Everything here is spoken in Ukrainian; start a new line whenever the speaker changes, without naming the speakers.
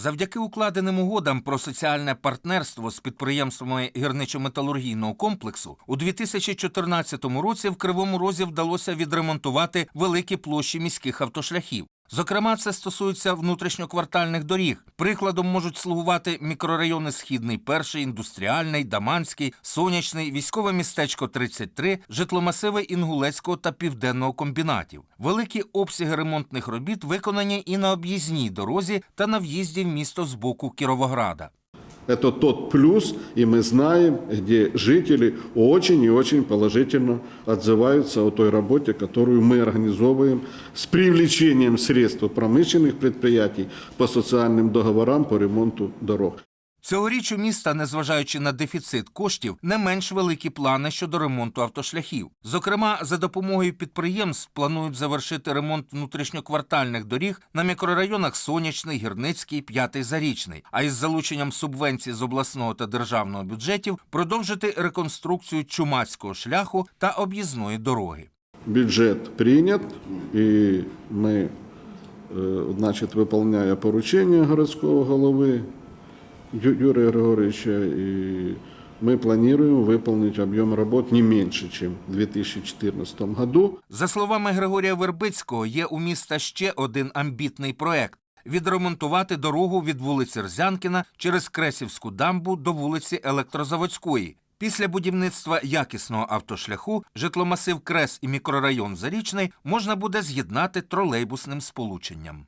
Завдяки укладеним угодам про соціальне партнерство з підприємствами гірничо-металургійного комплексу у 2014 році в Кривому Розі вдалося відремонтувати великі площі міських автошляхів. Зокрема, це стосується внутрішньоквартальних доріг. Прикладом можуть слугувати мікрорайони Східний, Перший, Індустріальний, Даманський, Сонячний, військове містечко 33, житломасиви Інгулецького та Південного комбінатів. Великі обсяги ремонтних робіт виконані і на об'їзній дорозі та на в'їзді в місто з боку Кіровограда.
Это тот плюс, и мы знаем, где жители очень и очень положительно отзываются о той работе, которую мы организовываем с привлечением средств промышленных предприятий по социальным договорам по ремонту дорог.
Цьогоріч у міста, незважаючи на дефіцит коштів, не менш великі плани щодо ремонту автошляхів. Зокрема, за допомогою підприємств планують завершити ремонт внутрішньоквартальних доріг на мікрорайонах Сонячний, Гірницький, П'ятий Зарічний. А із залученням субвенцій з обласного та державного бюджетів продовжити реконструкцію чумацького шляху та об'їзної дороги.
Бюджет принят, и мы, э, значит, выполняя поручения городского головы Ю- Юрия Григорьевича, и мы планируем выполнить объем работ не меньше, чем в 2014 году.
За словами Григорія Вербицького, є у міста ще один амбітний проект. Відремонтувати дорогу від вулиці Рзянкіна через Кресівську дамбу до вулиці Електрозаводської. Після будівництва якісного автошляху житломасив Крес і мікрорайон Зарічний можна буде з'єднати тролейбусним сполученням.